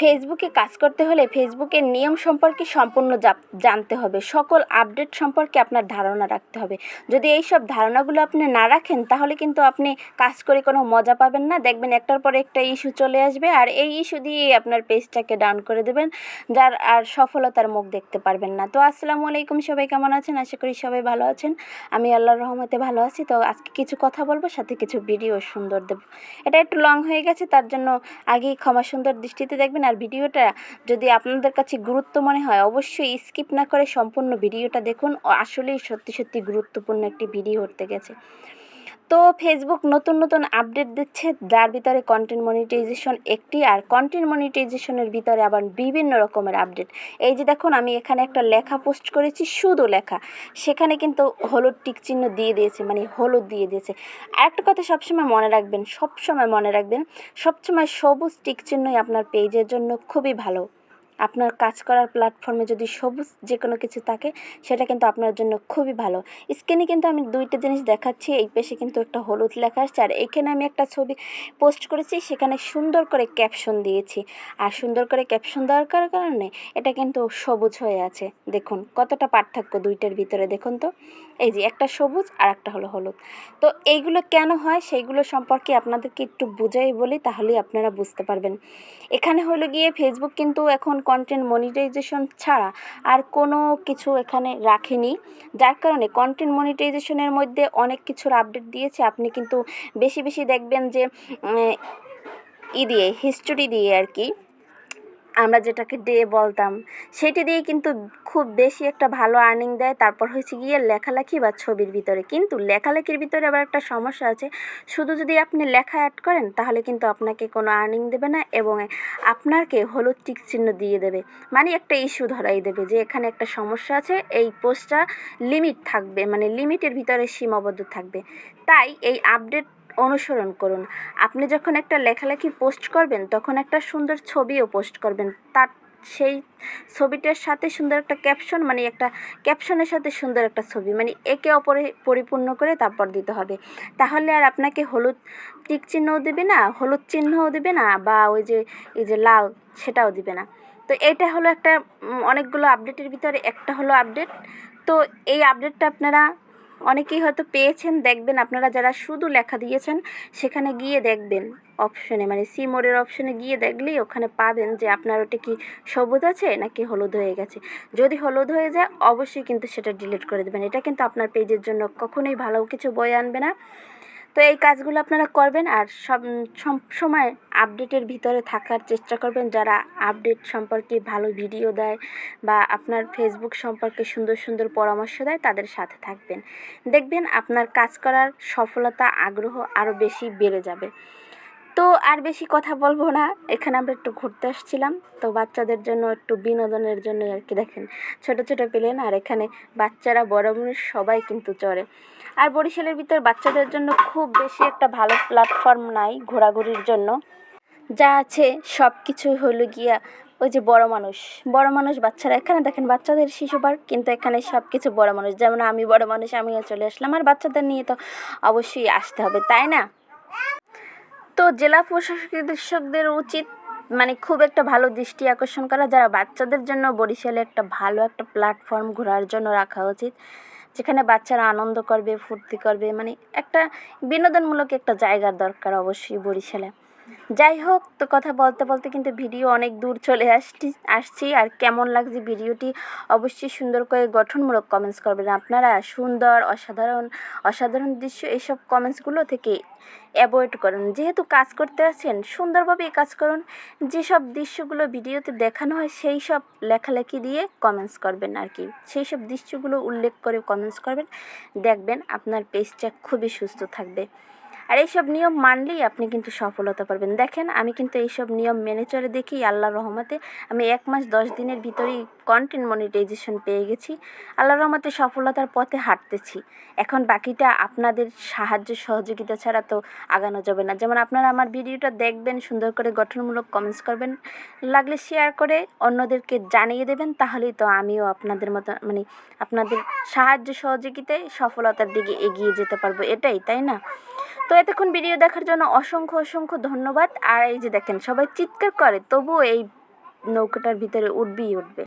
ফেসবুকে কাজ করতে হলে ফেসবুকের নিয়ম সম্পর্কে সম্পূর্ণ জানতে হবে। সকল আপডেট সম্পর্কে আপনার ধারণা রাখতে হবে। যদি এই সব ধারণাগুলো আপনি না রাখেন, তাহলে কিন্তু আপনি কাজ করে কোনো মজা পাবেন না। দেখবেন একটার পর একটা ইস্যু চলে আসবে আর এই ইস্যু দিয়ে আপনার পেজটাকে ডাউন করে দেবেন, যার আর সফলতার মুখ দেখতে পারবেন না। তো আসসালামু আলাইকুম, সবাই কেমন আছেন? আশা করি সবাই ভালো আছেন। আমি আল্লাহর রহমতে ভালো আছি। তো আজকে কিছু কথা বলব, সাথে কিছু ভিডিও সুন্দর দেবো। এটা একটু লং হয়ে গেছে, তার জন্য আগেই ক্ষমা সুন্দর দৃষ্টিতে দেখবেন আর ভিডিওটা যদি আপনাদের কাছে গুরুত্ব মনে হয়, অবশ্যই স্কিপ না করে সম্পূর্ণ ভিডিওটা দেখুন। আসলেই সত্যি সত্যি গুরুত্বপূর্ণ একটি ভিডিও হতে গেছে। তো ফেসবুক নতুন নতুন আপডেট দিচ্ছে, যার ভিতরে কন্টেন্ট মনিটাইজেশন একটি আর কন্টেন্ট মনিটাইজেশনের ভিতরে আবার বিভিন্ন রকমের আপডেট এই যে দেখুন, আমি এখানে একটা লেখা পোস্ট করেছি, শুধু লেখা। সেখানে কিন্তু হলুদ টিক চিহ্ন দিয়ে দিয়েছে মানে হলুদ দিয়ে দিয়েছে। আর একটা কথা সবসময় মনে রাখবেন, সবসময় মনে রাখবেন, সবসময় সবুজ টিক চিহ্নই আপনার পেজের জন্য খুবই ভালো। আপনার কাজ করার প্ল্যাটফর্মে যদি সবুজ যে কোনো কিছু থাকে, সেটা কিন্তু আপনার জন্য খুবই ভালো। স্ক্রিনে কিন্তু আমি দুইটা জিনিস দেখাচ্ছি, এই পেশে কিন্তু একটা হলুদ লেখা আসছে, আর এইখানে আমি একটা ছবি পোস্ট করেছি, সেখানে সুন্দর করে ক্যাপশন দিয়েছি। আর সুন্দর করে ক্যাপশন দেওয়ার কারণে এটা কিন্তু সবুজ হয়ে আছে। দেখুন, কতটা পার্থক্য দুইটার ভিতরে, দেখুন তো। এই যে একটা সবুজ আর একটা হলো হলুদ। তো এইগুলো কেন হয়, সেইগুলো সম্পর্কে আপনাদেরকে একটু বুঝাই বলি, তাহলেই আপনারা বুঝতে পারবেন। এখানে হলো গিয়ে ফেসবুক কিন্তু এখন কন্টেন্ট মনিটাইজেশন ছাড়া আর কোনো কিছু এখানে রাখেনি। যার কারণে কন্টেন্ট মনিটাইজেশনের মধ্যে অনেক কিছুর আপডেট দিয়েছে। আপনি কিন্তু বেশি বেশি দেখবেন যে ই দিয়ে হিস্টোরি দিয়ে আর কি। আমরা যেটাকে ডে বলতাম, সেটি দিয়ে কিন্তু খুব বেশি একটা ভালো আর্নিং দেয়। তারপর হচ্ছে গিয়ে লেখালেখি বা ছবির ভিতরে। কিন্তু লেখালেখির ভিতরে আবার একটা সমস্যা আছে। শুধু যদি আপনি লেখা অ্যাড করেন, তাহলে কিন্তু আপনাকে কোনো আর্নিং দেবে না এবং আপনাকে হলুদ টিক চিহ্ন দিয়ে দেবে। মানে একটা ইস্যু ধরাই দেবে যে এখানে একটা সমস্যা আছে, এই পোস্টটা লিমিট থাকবে মানে লিমিটের ভিতরে সীমাবদ্ধ থাকবে। তাই এই আপডেট অনুসরণ করুন। আপনি যখন একটা লেখালেখি পোস্ট করবেন, তখন একটা সুন্দর ছবিও পোস্ট করবেন। তার সেই ছবিটার সাথে সুন্দর একটা ক্যাপশন মানে একটা ক্যাপশনের সাথে সুন্দর একটা ছবি মানে একে অপরে পরিপূর্ণ করে তারপর দিতে হবে। তাহলে আর আপনাকে হলুদ টিক চিহ্নও দেবে না, হলুদ চিহ্নও দেবে না, বা ওই যে, এই যে লাল, সেটাও দিবে না। তো এটা হলো একটা অনেকগুলো আপডেটের ভিতরে একটা হলো আপডেট তো এই আপডেটটা আপনারা অনেকেই হয়তো পেয়েছেন, দেখবেন আপনারা যারা শুধু লেখা দিয়েছেন, সেখানে গিয়ে দেখবেন অপশনে মানে সি মোডের অপশনে গিয়ে দেখলেই ওখানে পাবেন যে আপনার ওটা কি সবুজ আছে নাকি হলুদ হয়ে গেছে। যদি হলুদ হয়ে যায়, অবশ্যই কিন্তু সেটা ডিলিট করে দেবেন। এটা কিন্তু আপনার পেজের জন্য কখনোই ভালো কিছু বয়ে আনবে না। তো এই কাজগুলো আপনারা করবেন আর সব সময় আপডেটের ভিতরে থাকার চেষ্টা করবেন। যারা আপডেট সম্পর্কে ভালো ভিডিও দেয় বা আপনার ফেসবুক সম্পর্কে সুন্দর সুন্দর পরামর্শ দেয়, তাদের সাথে থাকবেন। দেখবেন আপনার কাজ করার সফলতা, আগ্রহ আরও বেশি বেড়ে যাবে। তো আর বেশি কথা বলব না। এখানে আমরা একটু ঘুরতে আসছিলাম। তো বাচ্চাদের জন্য একটু বিনোদনের জন্য আর কি দেখেন, ছোট ছোট প্লেন আর এখানে বাচ্চারা, বড় মানুষ সবাই কিন্তু চড়ে। আর বরিশালের ভিতর বাচ্চাদের জন্য খুব বেশি একটা ভালো প্ল্যাটফর্ম নাই ঘোরাঘুরির জন্য। যা আছে সব কিছুই হলো গিয়া ওই যে বড় মানুষ। বড় মানুষ বাচ্চারা এখানে দেখেন, বাচ্চাদের শিশু পার্ক কিন্তু এখানে সব কিছু বড় মানুষ। যেমন আমি বড় মানুষ, আমিও চলে আসলাম। আর বাচ্চাদের নিয়ে তো অবশ্যই আসতে হবে, তাই না? তো জেলা প্রশাসকদের উচিত মানে খুব একটা ভালো দৃষ্টি আকর্ষণ করা। যারা বাচ্চাদের জন্য বরিশালে একটা ভালো একটা প্ল্যাটফর্ম ঘোরার জন্য রাখা উচিত, যেখানে বাচ্চারা আনন্দ করবে, ফুর্তি করবে। মানে একটা বিনোদনমূলক একটা জায়গার দরকার অবশ্যই বরিশালে। যাই হোক, তো কথা বলতে বলতে কিন্তু ভিডিও অনেক দূর চলে আসছি আসছি। আর কেমন লাগছে ভিডিওটি অবশ্যই সুন্দর করে গঠনমূলক কমেন্টস করবেন। আপনারা সুন্দর, অসাধারণ অসাধারণ দৃশ্য এইসব কমেন্টসগুলো থেকে অ্যাভয়েড করুন। যেহেতু কাজ করতে আছেন, সুন্দরভাবে কাজ করুন। যেসব দৃশ্যগুলো ভিডিওতে দেখানো হয়, সেই সব লেখালেখি দিয়ে কমেন্টস করবেন আর কি। সেই সব দৃশ্যগুলো উল্লেখ করে কমেন্টস করবেন। দেখবেন আপনার পেজটা খুবই সুস্থ থাকবে। আর এইসব নিয়ম মানলেই আপনি কিন্তু সফলতা পাবেন দেখেন, আমি কিন্তু এইসব নিয়ম মেনে চলে দেখি আল্লাহর রহমতে আমি এক মাস দশ দিনের ভিতরেই কন্টেন্ট মনিটাইজেশন পেয়ে গেছি। আল্লাহর রহমতে সফলতার পথে হাঁটতেছি। এখন বাকিটা আপনাদের সাহায্য সহযোগিতা ছাড়া তো আগানো যাবে না। যেমন আপনারা আমার ভিডিওটা দেখবেন, সুন্দর করে গঠনমূলক কমেন্টস করবেন। লাগলে শেয়ার করে অন্যদেরকে জানিয়ে দেবেন, তাহলেই তো আমিও আপনাদের মতো মানে আপনাদের সাহায্য সহযোগিতায় সফলতার দিকে এগিয়ে যেতে পারব। এটাই, তাই না? তো এতক্ষণ ভিডিও দেখার জন্য অসংখ্য অসংখ্য ধন্যবাদ। আর এই যে দেখেন, সবাই চিৎকার করে তবু এই নৌকাটার ভিতরে উঠবেই উঠবে।